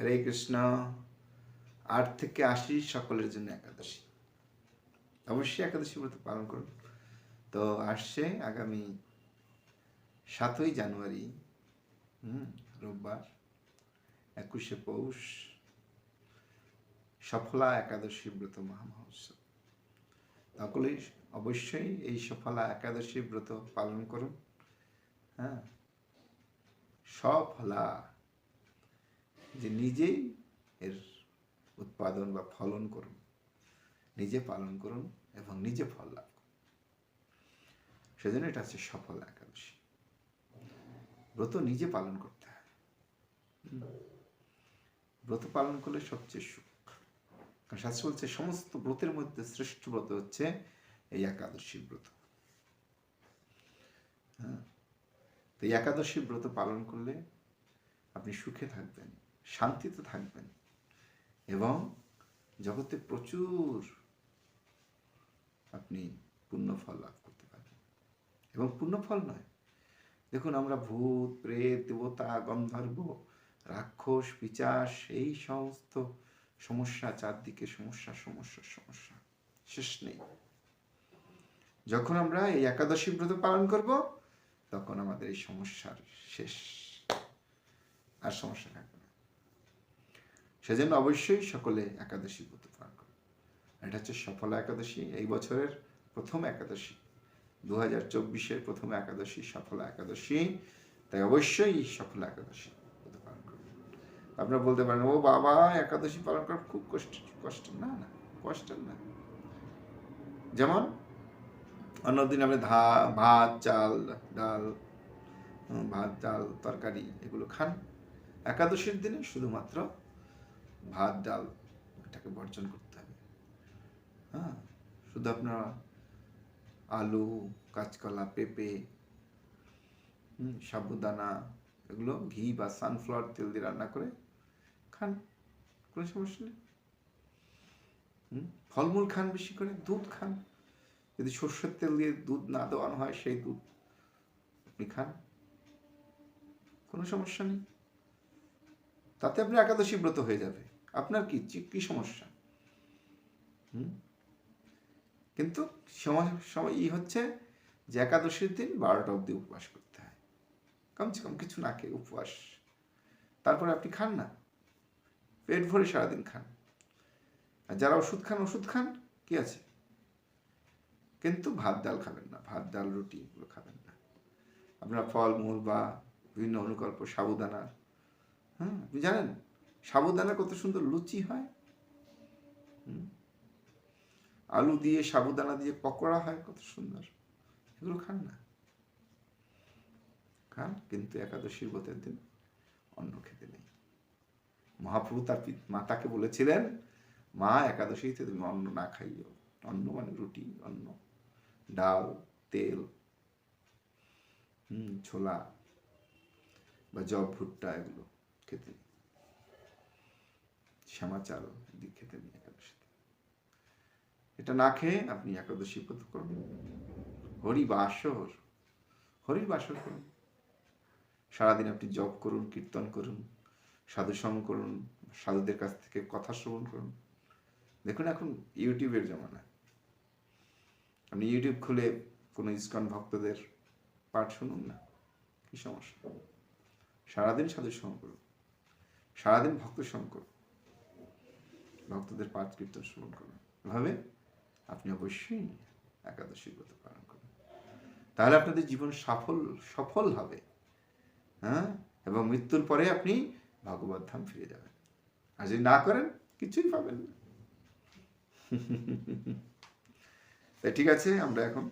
হরে কৃষ্ণ। আট থেকে আশি সকলের জন্য একাদশী। অবশ্যই একাদশী ব্রত পালন করুন। তো আসছে আগামী সাতই জানুয়ারি, হুম, রোববার, একুশে পৌষ, সফলা একাদশী ব্রত মহামহোৎসব। সকলেই অবশ্যই এই সফলা একাদশী ব্রত পালন করুন। হ্যাঁ সফলা। যে নিজেই এর উৎপাদন বা ফলন করুন। নিজে পালন করুন এবং নিজে ফল লাভ করুন। সেজন্য এটা হচ্ছে সফল একাদশী। ব্রত নিজে পালন করতে হয়। ব্রত পালন করলে সবচেয়ে সুখ। কারণ শাস্ত্র বলছে, সমস্ত ব্রতের মধ্যে শ্রেষ্ঠ ব্রত হচ্ছে এই একাদশী ব্রত। হ্যাঁ? তো এই একাদশী ব্রত পালন করলে আপনি সুখে থাকবেন। শান্তিতে থাকবেন। এবং জগতে প্রচুর আপনি পুণ্যফল লাভ করতে পারবেন। এবং পুণ্যফল নয়। দেখুন, আমরা ভূত, প্রেত, দেবতা, গন্ধর্ব, রাক্ষস পিচাস এই সমস্ত সমস্যা চারদিকে সমস্যা সমস্যা সমস্যা। শেষ নেই। যখন আমরা এই একাদশী ব্রত পালন করব, তখন আমাদের এই সমস্যার শেষ। আর সমস্যা থাকবে সেজন্য অবশ্যই সকলে একাদশী ব্রত পালন করবে এটা হচ্ছে সফল একাদশী, এই বছরের প্রথম একাদশী। দু হাজার চব্বিশের প্রথম একাদশী, সফল একাদশী। তাই অবশ্যই সফল একাদশী ব্রত পালন আপনারা বলতে পারেন, ও বাবা, একাদশী পালন করা খুব কষ্ট কষ্ট। না না কষ্টের না। যেমন অন্যদিন আপনি ধা, ভাত, চাল, ডাল ভাত, ডাল, তরকারি এগুলো খান। একাদশীর দিনে শুধুমাত্র ভাত ডাল এটাকে বর্জন করতে হবে। হ্যাঁ শুধু আপনারা আলু কাঁচকলা পেঁপে সাবুদানা এগুলো ঘি বা সানফ্লাওয়ার তেল দিয়ে রান্না করে খান কোনো সমস্যা নেই। হুম, ফলমূল খান বেশি করে দুধ খান। যদি সর্ষের তেল দিয়ে দুধ না দেওয়ানো হয় সেই দুধ আপনি খান। কোনো সমস্যা নেই। তাতে আপনি একাদশী ব্রত হয়ে যাবে। আপনার কি কি সমস্যা? কিন্তু সময় ই হচ্ছে যে একাদশীর দিন বারোটা অবধি উপবাস করতে হয়। কমসে কম কিছু না খেয়ে উপবাস। তারপরে আপনি খান না। পেট ভরে সারাদিন খান। আর যারা ওষুধ খান ওষুধ খান, কি আছে? কিন্তু ভাত ডাল খাবেন না। ভাত ডাল, রুটি এগুলো খাবেন না। আপনার ফল মূল বা বিভিন্ন অনুকল্প, সাবুদানা হ্যাঁ আপনি জানেন? সাবুদানা কত সুন্দর, লুচি হয়? আলু দিয়ে সাবুদানা দিয়ে পকোড়া হয়, কত সুন্দর। এগুলো খান না। খান, কিন্তু একাদশীর ব্রতের দিন অন্ন খেতে নেই। মহাপ্রভু তার মাতাকে বলেছিলেন, মা, একাদশীতে তুমি অন্ন না খাইও। অন্ন মানে রুটি, অন্ন। ডাল, তেল, হুম, ছোলা বা জব, ভুট্টা, এগুলো খেতে নেই শ্যামা চাল এদিক খেতে একাদশীতে এটা না খেয়ে আপনি একাদশী ব্রত করুন হরি বাসর হরির বাসর করুন। সারাদিন আপনি জপ করুন, কীর্তন করুন সাধু সঙ্গ করুন, সাধুদের কাছ থেকে কথা শ্রবণ করুন। দেখুন এখন ইউটিউবের জমানা আপনি ইউটিউব খুলে কোনো ইস্কন ভক্তদের পাঠ শুনুন না? কি সমস্যা? সারাদিন সাধু সঙ্গ করুন। সারাদিন ভক্ত করুন। ভক্তদের পাঠ কীর্তন শ্রবণ করুন। এভাবে আপনি অবশ্যই একাদশী ব্রত পালন করুন। তাহলে আপনাদের জীবন সফল সফল হবে। হ্যাঁ? এবং মৃত্যুর পরে আপনি ভগবত ধাম ফিরে যাবেন। আর যদি না করেন, কিছুই পাবেন না। তাই ঠিক আছে, আমরা এখন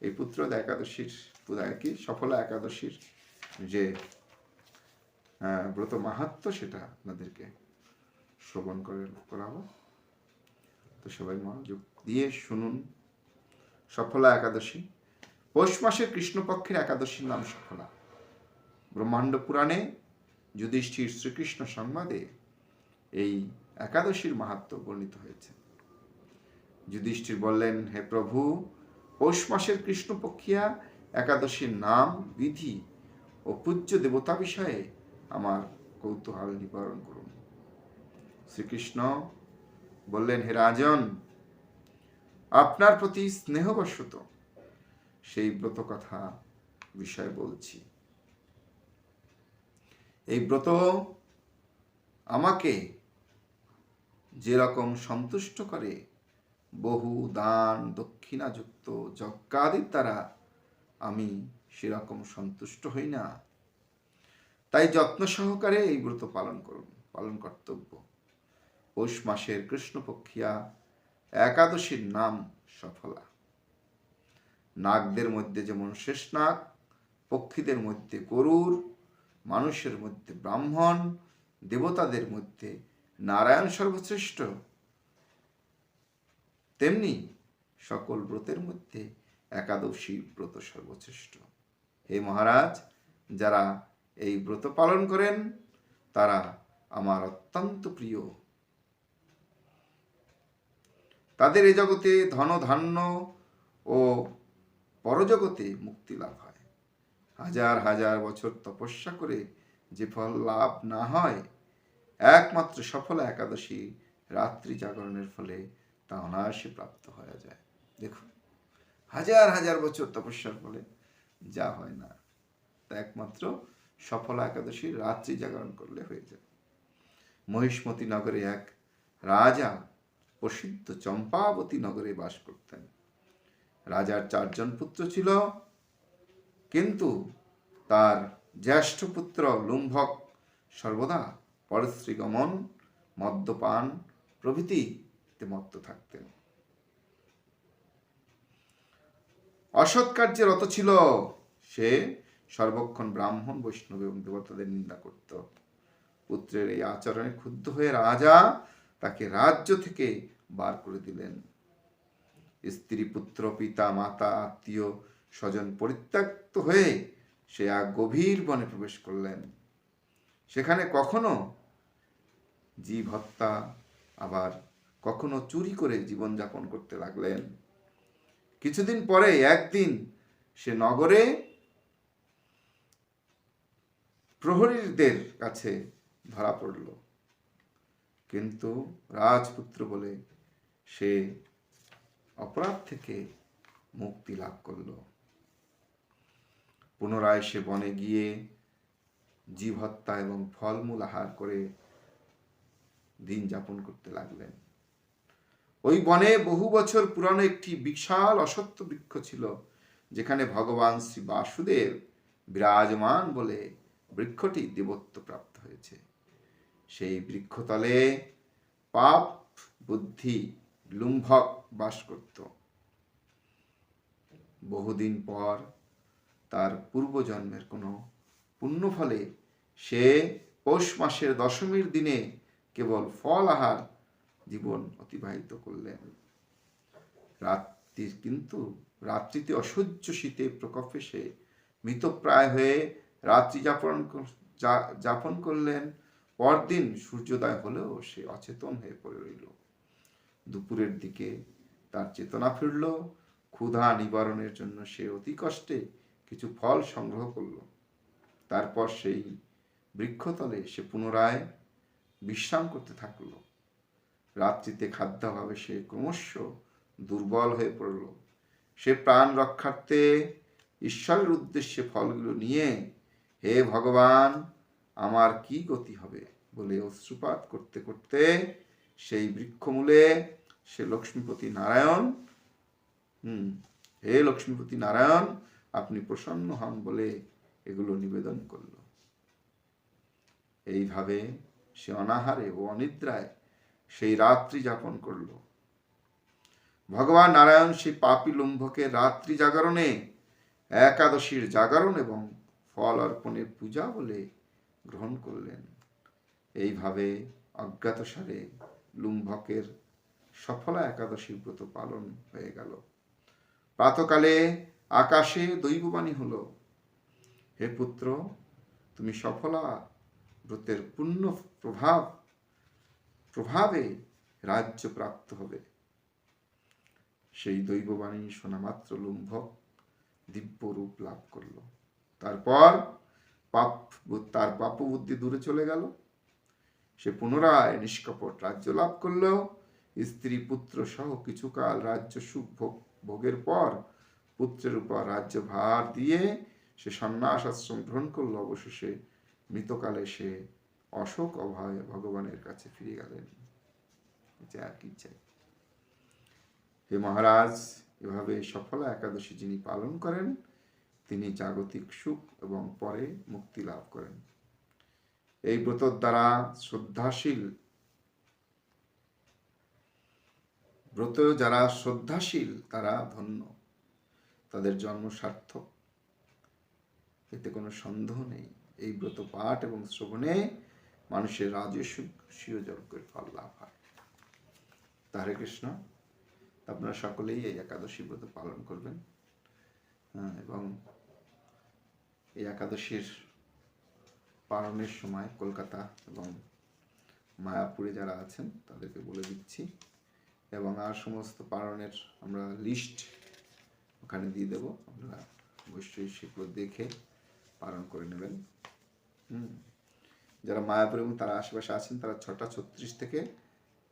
এই পুত্র একাদশীর কি সফলা একাদশীর যে ব্রত মাহাত্ম সেটা আপনাদেরকে শ্রবণ করে করা করাবো। তো সবাই মনোযোগ দিয়ে শুনুন। সফলা একাদশী। পৌষ মাসের কৃষ্ণপক্ষের একাদশীর নাম সফলা। ব্রহ্মাণ্ড পুরাণে যুধিষ্ঠির শ্রীকৃষ্ণ সংবাদে এই একাদশীর মাহাত্ম বর্ণিত হয়েছে। যুধিষ্ঠির বললেন, হে প্রভু, পৌষ মাসের কৃষ্ণপক্ষিয়া একাদশীর নাম, বিধি ও পূজ্য দেবতা বিষয়ে আমার কৌতূহল নিবারণ করুন। শ্রীকৃষ্ণ বললেন, হে রাজন, আপনার প্রতি স্নেহবশত সেই ব্রত কথা বিষয় বলছি। এই ব্রত আমাকে যেরকম সন্তুষ্ট করে, বহু দান দক্ষিণাযুক্ত যজ্ঞাদির দ্বারা আমি সেরকম সন্তুষ্ট হই না। তাই যত্ন সহকারে এই ব্রত পালন করুন, পালন কর্তব্য। পৌষ মাসের কৃষ্ণপক্ষিয়া একাদশীর নাম সফলা। নাগদের মধ্যে যেমন শেষ নাগ, পক্ষীদের মধ্যে গরুর, মানুষের মধ্যে ব্রাহ্মণ, দেবতাদের মধ্যে নারায়ণ সর্বশ্রেষ্ঠ, তেমনি সকল ব্রতের মধ্যে একাদশী ব্রত সর্বশ্রেষ্ঠ। হে মহারাজ, যারা এই ব্রত পালন করেন, তারা আমার অত্যন্ত প্রিয় তাদের এ জগতে ধন ধান্য ও পরজগতে মুক্তি লাভ হয়। হাজার হাজার বছর তপস্যা করে যে ফল লাভ না হয়, একমাত্র সফল একাদশী রাত্রি জাগরণের ফলে তা অনায়াসে প্রাপ্ত হয়ে যায়। দেখুন, হাজার হাজার বছর তপস্যার ফলে যা হয় না, তা একমাত্র সফল একাদশী রাত্রি জাগরণ করলে হয়ে যায়। মহিষ্মতি নগরে এক রাজা প্রসিদ্ধ চম্পাবতী নগরে বাস করতেন। রাজার চারজন পুত্র ছিল, কিন্তু তার জ্যেষ্ঠ পুত্র লুম্ভক সর্বদা পরশ্রীগমন, মদ্যপান প্রভৃতিতে মত্ত থাকতেন। অসৎ কার্যে রত ছিল, সে সর্বক্ষণ ব্রাহ্মণ, বৈষ্ণব এবং দেবতাদের নিন্দা করত। পুত্রের এই আচরণে ক্ষুব্ধ হয়ে রাজা তাকে রাজ্য থেকে বার করে দিলেন। স্ত্রী, পুত্র, পিতা, মাতা, আত্মীয়, স্বজন পরিত্যক্ত হয়ে সে এক গভীর বনে প্রবেশ করলেন। সেখানে কখনো জীব হত্যা, আবার কখনো চুরি করে জীবনযাপন করতে লাগলেন। কিছুদিন পরে একদিন সে নগরে প্রহরীদের কাছে ধরা পড়ল। কিন্তু রাজপুত্র বলে সে অপরাধ থেকে মুক্তি লাভ করল। পুনরায় সে বনে গিয়ে জীব হত্যা এবং ফলমূল আহার করে দিন যাপন করতে লাগলেন। ওই বনে বহু বছর পুরানো একটি বিশাল অসত্য বৃক্ষ ছিল, যেখানে ভগবান শ্রী বাসুদেব বিরাজমান বলে বৃক্ষটি দেবত্ব প্রাপ্ত হয়েছে। সেই বৃক্ষতলে পাপ, বুদ্ধি, লুম্ভক বাস করত। বহুদিন পর তার পূর্বজন্মের কোনো পুণ্য ফলে সে পৌষ মাসের দশমীর দিনে কেবল ফল আহার জীবন অতিবাহিত করলেন। রাত্রির কিন্তু রাত্রিতে অসহ্য শীতে প্রকোপে সে মৃতপ্রায় হয়ে রাত্রি যাপন যাপন করলেন পরদিন সূর্যোদয় হলেও সে অচেতন হয়ে পড়ে রইল। দুপুরের দিকে তার চেতনা ফিরল। ক্ষুধা নিবারণের জন্য সে অতি কষ্টে কিছু ফল সংগ্রহ করল। তারপর সেই বৃক্ষতলে সে পুনরায় বিশ্রাম করতে থাকল। রাত্রিতে খাদ্যাভাবে সে ক্রমশ দুর্বল হয়ে পড়ল। সে প্রাণ রক্ষার্থে ঈশ্বরের উদ্দেশ্যে ফলগুলো নিয়ে, হে ভগবান আমার কি গতি হবে? বলে অশ্রুপাত করতে করতে সেই বৃক্ষমূলে সে লক্ষ্মীপতি নারায়ণ, হুম, হে লক্ষ্মীপতি নারায়ণ, আপনি প্রসন্ন হন বলে এগুলো নিবেদন করল। এইভাবে সে অনাহারে ও অনিদ্রায় সেই রাত্রি যাপন করল। ভগবান নারায়ণ সেই পাপি লুম্ভকে রাত্রি জাগরণে, একাদশীর জাগরণ এবং ফল অর্পণের পূজা বলে গ্রহণ করলেন। এইভাবে অজ্ঞাতসারে লুম্ভকের সফলা একাদশী ব্রত পালন হয়ে গেল। প্রাতকালে আকাশে দৈববাণী হলো, হে পুত্র, তুমি সফলা ব্রতের পূর্ণ প্রভাব, প্রভাবে রাজ্য প্রাপ্ত হবে। সেই দৈববাণী শোনা মাত্র লুম্ভক দিব্য রূপ লাভ করল। তারপর পাপ তার পাপ বুদ্ধি দূরে চলে গেল। সে পুনরায় নিষ্কপট রাজ্য লাভ করল। স্ত্রী, পুত্র সহ কিছুকাল রাজ্য সুখ ভোগ ভোগের পর পুত্রের উপর রাজ্য ভার দিয়ে সে সন্ন্যাস আশ্রম গ্রহণ করল। অবশেষে মৃতকালে সে অশোক অভয় ভগবানের কাছে ফিরে গেলেন। আর কি চাই? হে মহারাজ, এভাবে সফলা একাদশী যিনি পালন করেন তিনি জাগতিক সুখ এবং পরে মুক্তি লাভ করেন। এই ব্রতর দ্বারা শ্রদ্ধাশীল ব্রত যারা শ্রদ্ধাশীল, তারা ধন্য। তাদের জন্ম সার্থক। এতে কোনো সন্দেহ নেই। এই ব্রত পাঠ এবং শ্রবণে মানুষের রাজস্ব যজ্ঞের ফল লাভ হয়। তা হরে কৃষ্ণ। আপনারা সকলেই এই একাদশী ব্রত পালন করবেন। এবং এই একাদশীর পালনের সময় কলকাতা এবং মায়াপুরে যারা আছেন, তাদেরকে বলে দিচ্ছি। এবং আর সমস্ত পালনের আমরা লিস্ট ওখানে দিয়ে দেবো। আপনারা অবশ্যই সেগুলো দেখে পালন করে নেবেন। হুম, যারা মায়াপুর এবং তারা আশেপাশে আছেন, তারা ছটা ছত্রিশ থেকে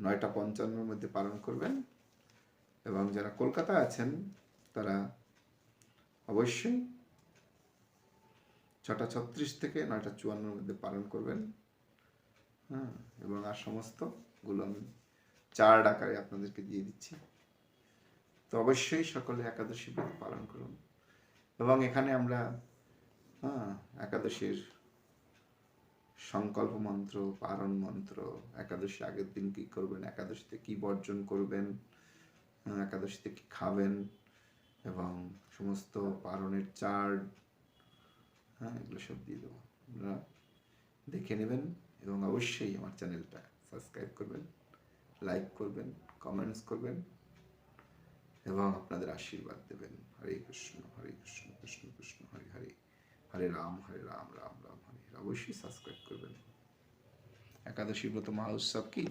নয়টা পঞ্চান্নর মধ্যে পালন করবেন। এবং যারা কলকাতা আছেন, তারা অবশ্যই। ছটা ছত্রিশ থেকে নয়টা চুয়ান্নর মধ্যে পালন করবেন। হ্যাঁ এবং আর সমস্তগুলো আমি চার আকারে আপনাদেরকে দিয়ে দিচ্ছি। তো অবশ্যই সকলে একাদশী ব্রত পালন করুন। এবং এখানে আমরা হ্যাঁ একাদশীর সংকল্প মন্ত্র পারণ মন্ত্র একাদশী আগের দিন কি করবেন একাদশীতে কি বর্জন করবেন হ্যাঁ, একাদশীতে কি খাবেন এবং সমস্ত পারণের চার্ট হ্যাঁ এগুলো সব দিয়ে দেবো। আপনারা দেখে নেবেন এবং অবশ্যই আমার চ্যানেলটা সাবস্ক্রাইব করবেন, লাইক করবেন, কমেন্টস করবেন এবং আপনাদের আশীর্বাদ দেবেন। হরে কৃষ্ণ হরে কৃষ্ণ কৃষ্ণ কৃষ্ণ, হরে হরে হরে রাম হরে রাম রাম রাম হরে। অবশ্যই সাবস্ক্রাইব করবেন। একাদশী ব্রত মহা উৎসব কি?